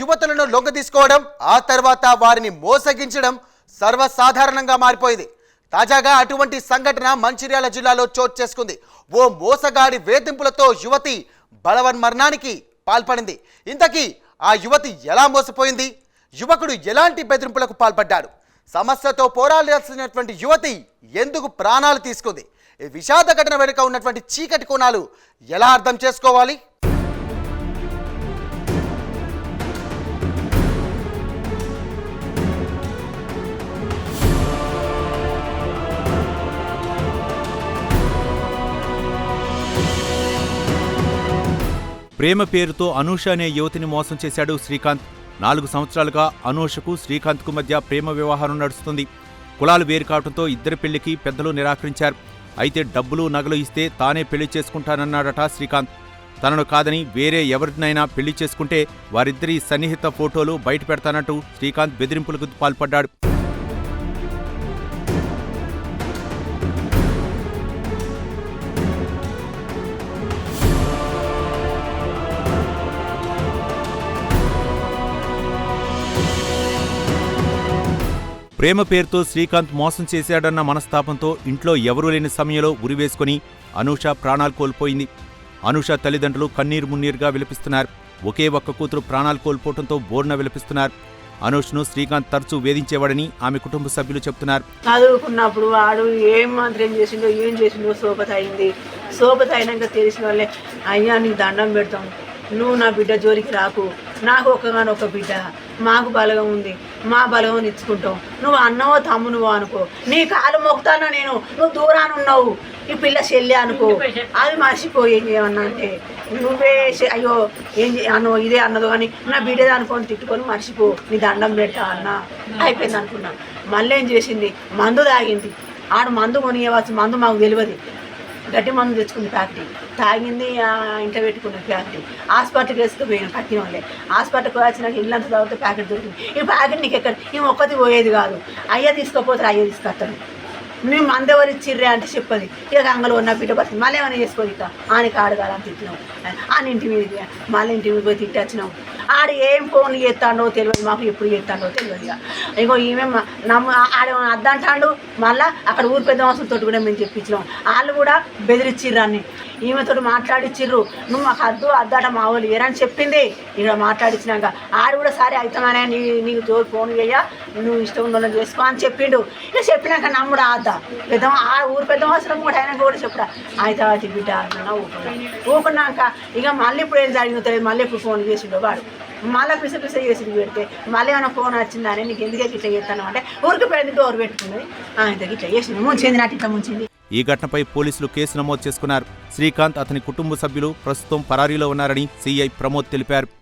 యువతులను లొంగ తీసుకోవడం ఆ తర్వాత వారిని మోసగించడం సర్వసాధారణంగా మారిపోయింది. తాజాగా అటువంటి సంఘటన మంచిర్యాల జిల్లాలో చోటు చేసుకుంది. ఓ మోసగాడి వేధింపులతో యువతి బలవన్ మరణానికి పాల్పడింది. ఇంతకీ ఆ యువతి ఎలా మోసపోయింది? యువకుడు ఎలాంటి బెదిరింపులకు పాల్పడ్డాడు? సమస్యతో పోరాడాల్సినటువంటి యువతి ఎందుకు ప్రాణాలు తీసుకుంది? ఈ విషాద ఘటన వెనుక ఉన్నటువంటి చీకటి కోణాలు ఎలా అర్థం చేసుకోవాలి? ప్రేమ పేరుతో అనూష అనే యువతిని మోసం చేశాడు శ్రీకాంత్. నాలుగు సంవత్సరాలుగా అనూషకు శ్రీకాంత్కు మధ్య ప్రేమ వ్యవహారం నడుస్తుంది. కులాలు వేరు కావడంతో ఇద్దరి పెళ్ళికి పెద్దలు నిరాకరించారు. అయితే డబ్బులు నగలు ఇస్తే తానే పెళ్ళి చేసుకుంటానన్నాడట శ్రీకాంత్. తనను కాదని వేరే ఎవరినైనా పెళ్ళి చేసుకుంటే వారిద్దరి సన్నిహిత ఫోటోలు బయట పెడతానంటూ శ్రీకాంత్ బెదిరింపులకు పాల్పడ్డాడు. ప్రేమ పేరుతో శ్రీకాంత్ మోసం చేశాడన్న మనస్తాపంతో ఇంట్లో ఎవరూ లేని సమయంలో ఉరివేసుకుని అనూష ప్రాణాలు కోల్పోయింది. అనూష తల్లిదండ్రులు కన్నీరు మున్నీరుగా విలపిస్తున్నారు. ఒకే ఒక్క కూతురు ప్రాణాలు కోల్పోవడంతో బోర్న విలపిస్తున్నారు. అనూష్ను శ్రీకాంత్ తరచూ వేధించేవాడని ఆమె కుటుంబ సభ్యులు చెప్తున్నారు చదువుకున్నప్పుడు వాడు ఏం మంత్రం చేసిండో ఏం చేసిండో సోపత అయింది. సోపత అయినాక తెలిసిన వాళ్ళే అయ్యా నీకు దండం పెడతాం. నువ్వు నా బిడ్డ జోలికి రాకు. నాకు ఒకగానొక బిడ్డ. మాకు బలగం ఉంది. మా బలగం ఇచ్చుకుంటాం. నువ్వు అన్నవో తమ్మునువో అనుకో. నీ కాలు మొక్కుతానా నేను? నువ్వు దూరాన ఉన్నావు. ఈ పిల్ల చెల్లి అనుకో. అది మర్చిపోయింది ఏమన్నా అంటే నువ్వే అయ్యో ఏం అన్నో ఇదే అన్నదో కానీ నా బిడ్డది అనుకొని తిట్టుకొని మర్చిపో. నీ దండం పెట్టా అన్న. అయిపోయింది అనుకున్నా. మళ్ళీ ఏం చేసింది? మందు తాగింది. ఆడు మందు కొనియవచ్చు మందు మాకు తెలియదు. గట్టి మందు తెచ్చుకుంది ఫ్యాక్టరీ. తాగింది ఇంట్లో ఇంట పెట్టుకున్న ఫ్యాక్టరీ. హాస్పిటల్కి వేసుకుపోయిన పట్టిన వాళ్ళే. హాస్పిటల్కి వచ్చినాక ఇల్లంతా తర్వాత ప్యాకెట్ దొరికింది. ఈ ప్యాకెట్ నీకు ఎక్కడ? ఈ ఒక్కటి పోయేది కాదు. అయ్యే తీసుకోపోతారు అయ్యే తీసుకొస్తాడు మేము మందెవరు ఇచ్చిర్రే అంటే చెప్పది. ఇక అంగలో ఉన్న బిడ్డ పడుతుంది మళ్ళీ ఏమైనా చేసుకోదు ఇక. ఆయనకి ఆడగాలని తిట్టినాం ఆయన ఇంటి మీద మళ్ళీ ఇంటి మీద పోయి తిట్టచ్చినాం ఆడ ఏం ఫోన్ చేస్తాడో తెలియదు. మాకు ఎప్పుడు చేస్తాడో తెలియదు ఇక. ఇగో ఈమె నమ్మ ఆడ అద్దంటాడు? మళ్ళీ అక్కడ ఊరు పెద్ద తోటి కూడా మేము చెప్పించినాం వాళ్ళు కూడా బెదిరిచ్చిర్రాన్ని ఈమెతో మాట్లాడిచ్చిర్రు. నువ్వు మాకు అద్దు అద్దాట మా వాళ్ళు ఏరని చెప్పింది. ఇక్కడ మాట్లాడించినాక ఆడు కూడా సరే అవుతామనే నీ నీకు తోడు ఫోన్ చేయ నువ్వు ఇష్టం ఉందో చేసుకో అని చెప్పిండు. ఇక చెప్పినాక నమ్ముడు ఆద్దా. పెద్ద ఆ ఊరు పెద్ద అవసరం కూడా ఆయన కూడా చెప్పడా అయితే బిడ్డ అన్నా ఊకున్నా ఊకున్నాక ఇక మళ్ళీ ఇప్పుడు ఏం జరిగిందో తెలియదు. మళ్ళీ ఇప్పుడు ఫోన్ చేసిండు వాడు. మళ్ళీ పిస పిస చేసి పెడితే మళ్ళీ ఏమైనా ఫోన్ వచ్చిందని నీకు ఎందుకే ఇట్లా చేస్తాను అంటే ఊరికి పెద్ద డోర్ పెట్టుకున్నది ఆయన ఇట్లా చేసింది ముంచింది నాటి ఇట్లా ముంచింది. ఈ ఘటనపై పోలీసులు కేసు నమోదు చేసుకున్నారు. శ్రీకాంత్ అతని కుటుంబ సభ్యులు ప్రస్తుతం పరారీలో ఉన్నారని సీఐ ప్రమోద్ తెలిపారు.